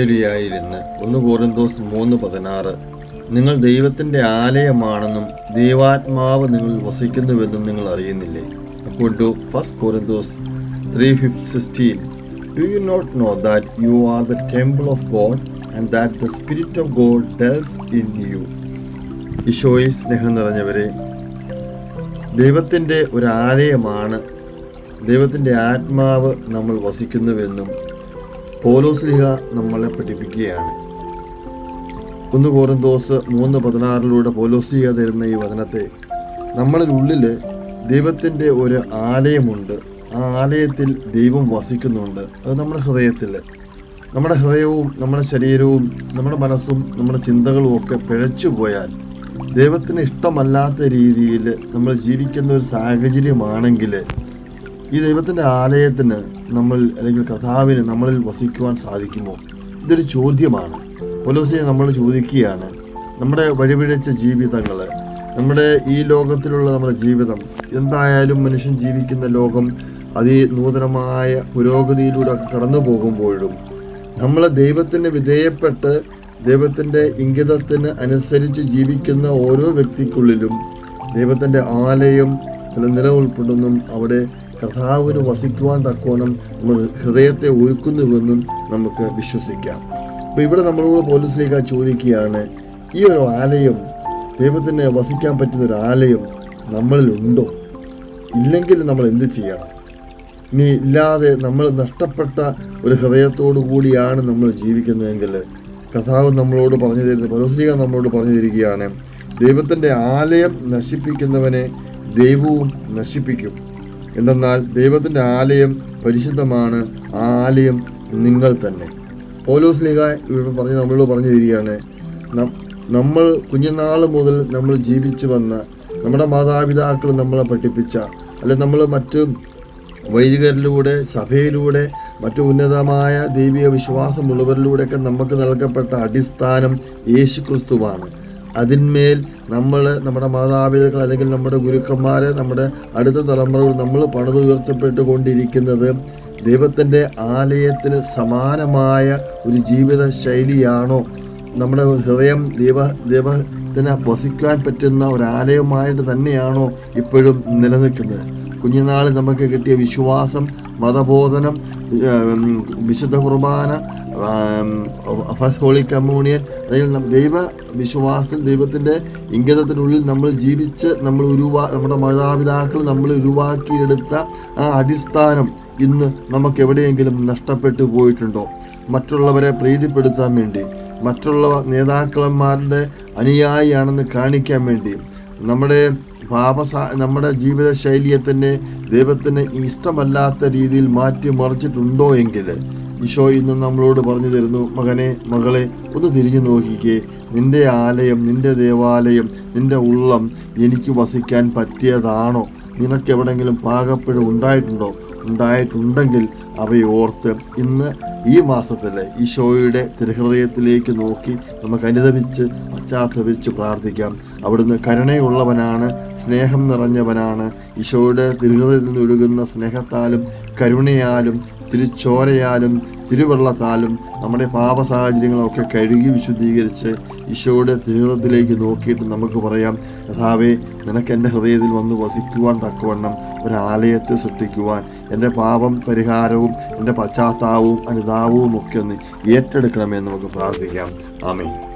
ഹല്ലേലുയായിരുന്ന് ഒന്ന് കോറിന്തോസ് മൂന്ന് പതിനാറ്. നിങ്ങൾ ദൈവത്തിന്റെ ആലയമാണെന്നും ദൈവാത്മാവ് നിങ്ങൾ വസിക്കുന്നുവെന്നും നിങ്ങൾ അറിയുന്നില്ലേ? Accord to first Corinthians three fifth sixteen do you not know that you are the temple of God and that the spirit of God dwells in you ഈശോയിൽ സ്നേഹം നിറഞ്ഞവരെ ദൈവത്തിന്റെ ഒരു ആലയമാണ് ദൈവത്തിന്റെ ആത്മാവ് നമ്മൾ വസിക്കുന്നുവെന്നും പോലോസ്ലിഹ നമ്മളെ പഠിപ്പിക്കുകയാണ്. ഒന്ന് കോറിന്തോസ് മൂന്ന് പതിനാറിലൂടെ പോലോസ്ലിഹ തരുന്ന ഈ വചനത്തെ നമ്മളിൽ ഉള്ളിൽ ദൈവത്തിന്റെ ഒരു ആലയമുണ്ട്. ആ ആലയത്തിൽ ദൈവം വസിക്കുന്നുണ്ട്. അത് നമ്മുടെ ഹൃദയത്തിൽ നമ്മുടെ ഹൃദയവും നമ്മുടെ ശരീരവും നമ്മുടെ മനസ്സും നമ്മുടെ ചിന്തകളും ഒക്കെ പിഴച്ചു പോയാൽ ദൈവത്തിന് ഇഷ്ടമല്ലാത്ത രീതിയിൽ നമ്മൾ ജീവിക്കുന്ന ഒരു സാഹചര്യമാണെങ്കിൽ ഈ ദൈവത്തിന്റെ ആലയത്തിന് നമ്മൾ അല്ലെങ്കിൽ കഥാവിന് നമ്മളിൽ വസിക്കുവാൻ സാധിക്കുമോ? ഇതൊരു ചോദ്യമാണ്. പൊലോസിയെ നമ്മൾ ചോദിക്കുകയാണ് നമ്മുടെ വഴിപിഴച്ച ജീവിതങ്ങൾ നമ്മുടെ ഈ ലോകത്തിലുള്ള നമ്മുടെ ജീവിതം എന്തായാലും മനുഷ്യൻ ജീവിക്കുന്ന ലോകം അതിനൂതനമായ പുരോഗതിയിലൂടെ കടന്നു പോകുമ്പോഴും നമ്മൾ ദൈവത്തിന് വിധേയപ്പെട്ട് ദൈവത്തിന്റെ ഇംഗിതത്തിന് അനുസരിച്ച് ജീവിക്കുന്ന ഓരോ വ്യക്തിക്കുള്ളിലും ദൈവത്തിന്റെ ആലയം നില- നിലനിൽപ്പുണ്ടെന്നും അവിടെ കർത്താവിന് വസിക്കുവാൻ തക്കോണം നമ്മൾ ഹൃദയത്തെ ഒരുക്കുന്നുവെന്നും നമുക്ക് വിശ്വസിക്കാം. അപ്പോൾ ഇവിടെ നമ്മളോട് പോലീസിലേക്ക് ചോദിക്കുകയാണ് ഈ ഒരു ആലയം ദൈവത്തിന് വസിക്കാൻ പറ്റുന്ന ഒരു ആലയം നമ്മളിലുണ്ടോ ഇല്ലെങ്കിൽ നമ്മൾ എന്ത് ചെയ്യണം? ഇനി ഇല്ലാതെ നമ്മൾ നഷ്ടപ്പെട്ട ഒരു ഹൃദയത്തോടു കൂടിയാണ് നമ്മൾ ജീവിക്കുന്നതെങ്കിൽ കഥാവ് നമ്മളോട് പറഞ്ഞു തരുന്നത് പരോസ്ലിക നമ്മളോട് പറഞ്ഞു തരികയാണ് ദൈവത്തിന്റെ ആലയം നശിപ്പിക്കുന്നവനെ ദൈവവും നശിപ്പിക്കും. എന്തെന്നാൽ ദൈവത്തിന്റെ ആലയം പരിശുദ്ധമാണ് ആ ആലയം നിങ്ങൾ തന്നെ. പോലോസ് ലീഗ ഇവിടെ പറഞ്ഞ് നമ്മളോട് പറഞ്ഞു തരികയാണ് നമ്മൾ കുഞ്ഞുനാൾ മുതൽ നമ്മൾ ജീവിച്ചു വന്ന നമ്മുടെ മാതാപിതാക്കൾ നമ്മളെ പഠിപ്പിച്ച അല്ലെ നമ്മൾ മറ്റ് വൈദികരിലൂടെ സഭയിലൂടെ മറ്റു ഉന്നതമായ ദൈവിക വിശ്വാസമുള്ളവരിലൂടെയൊക്കെ നമുക്ക് നൽകപ്പെട്ട അടിസ്ഥാനം യേശു ക്രിസ്തുവാണ് അതിന്മേൽ നമ്മൾ നമ്മുടെ മാതാപിതാക്കൾ അല്ലെങ്കിൽ നമ്മുടെ ഗുരുക്കന്മാരെ നമ്മുടെ അടുത്ത തലമുറകൾ നമ്മൾ പണിതുയർത്തപ്പെട്ടുകൊണ്ടിരിക്കുന്നത് ദൈവത്തിന്റെ ആലയത്തിന് സമാനമായ ഒരു ജീവിത ശൈലിയാണോ നമ്മുടെ ഹൃദയം ദൈവ ദൈവത്തിന് വസിക്കാൻ പറ്റുന്ന ഒരു ആലയമായിട്ട് തന്നെയാണോ ഇപ്പോഴും നിലനിൽക്കുന്നത്? കുഞ്ഞുനാളിൽ നമുക്ക് കിട്ടിയ വിശ്വാസം മതബോധനം വിശുദ്ധ കുർബാന ഫസ്റ്റ് ഹോളി കമ്മ്യൂണിയൻ അല്ലെങ്കിൽ ദൈവ വിശ്വാസത്തിൽ ദൈവത്തിന്റെ ഇംഗിതത്തിനുള്ളിൽ നമ്മൾ ജീവിച്ച് നമ്മൾ ഉരുവാ നമ്മുടെ മാതാപിതാക്കൾ നമ്മൾ ഉരുവാക്കിയെടുത്ത ആ അടിസ്ഥാനം ഇന്ന് നമുക്ക് എവിടെയെങ്കിലും നഷ്ടപ്പെട്ടു പോയിട്ടുണ്ടോ? മറ്റുള്ളവരെ പ്രീതിപ്പെടുത്താൻ വേണ്ടി മറ്റുള്ള നേതാക്കളന്മാരുടെ അനുയായിയാണെന്ന് കാണിക്കാൻ വേണ്ടി നമ്മുടെ പാപസ നമ്മുടെ ജീവിത ശൈലിയെ തന്നെ ദൈവത്തിന് ഇഷ്ടമല്ലാത്ത രീതിയിൽ മാറ്റി മറിച്ചിട്ടുണ്ടോ എങ്കിൽ ഈശോ ഇന്ന് നമ്മളോട് പറഞ്ഞു തരുന്നു മകനെ മകളെ ഒന്ന് തിരിഞ്ഞു നോക്കിക്കേ. നിന്റെ ആലയം നിന്റെ ദേവാലയം നിന്റെ ഉള്ളം എനിക്ക് വസിക്കാൻ പറ്റിയതാണോ? നിനക്ക് എവിടെങ്കിലും പാകപ്പിഴ ഉണ്ടായിട്ടുണ്ടോ? ഉണ്ടായിട്ടുണ്ടെങ്കിൽ അവയെ ഓർത്ത് ഇന്ന് ഈ മാസത്തിൽ ഈശോയുടെ തിരുഹൃദയത്തിലേക്ക് നോക്കി നമുക്ക് അനുദപിച്ച് പശ്ചാത്തപിച്ച് പ്രാർത്ഥിക്കാം. അവിടുന്ന് കരുണയുള്ളവനാണ് സ്നേഹം നിറഞ്ഞവനാണ്. ഈശോയുടെ തിരുഹൃദയത്തിൽ നിന്ന് ഒഴുകുന്ന സ്നേഹത്താലും കരുണയാലും തിരുച്ചോരയാലും തിരുവെള്ളത്താലും നമ്മുടെ പാപ സാഹചര്യങ്ങളൊക്കെ കഴുകി വിശുദ്ധീകരിച്ച് ഈശോയുടെ തിരുഹൃദയത്തിലേക്ക് നോക്കിയിട്ട് നമുക്ക് പറയാം കഥാവേ നിനക്ക് എന്റെ ഹൃദയത്തിൽ വന്ന് വസിക്കുവാൻ തക്കവണ്ണം ഒരാലയത്തെ സൃഷ്ടിക്കുവാൻ എന്റെ പാപം പരിഹാരവും എന്റെ പശ്ചാത്താപവും അനുതാപവും ഒക്കെ ഒന്ന് ഏറ്റെടുക്കണമെന്ന് നമുക്ക് പ്രാർത്ഥിക്കാം. ആമേൻ.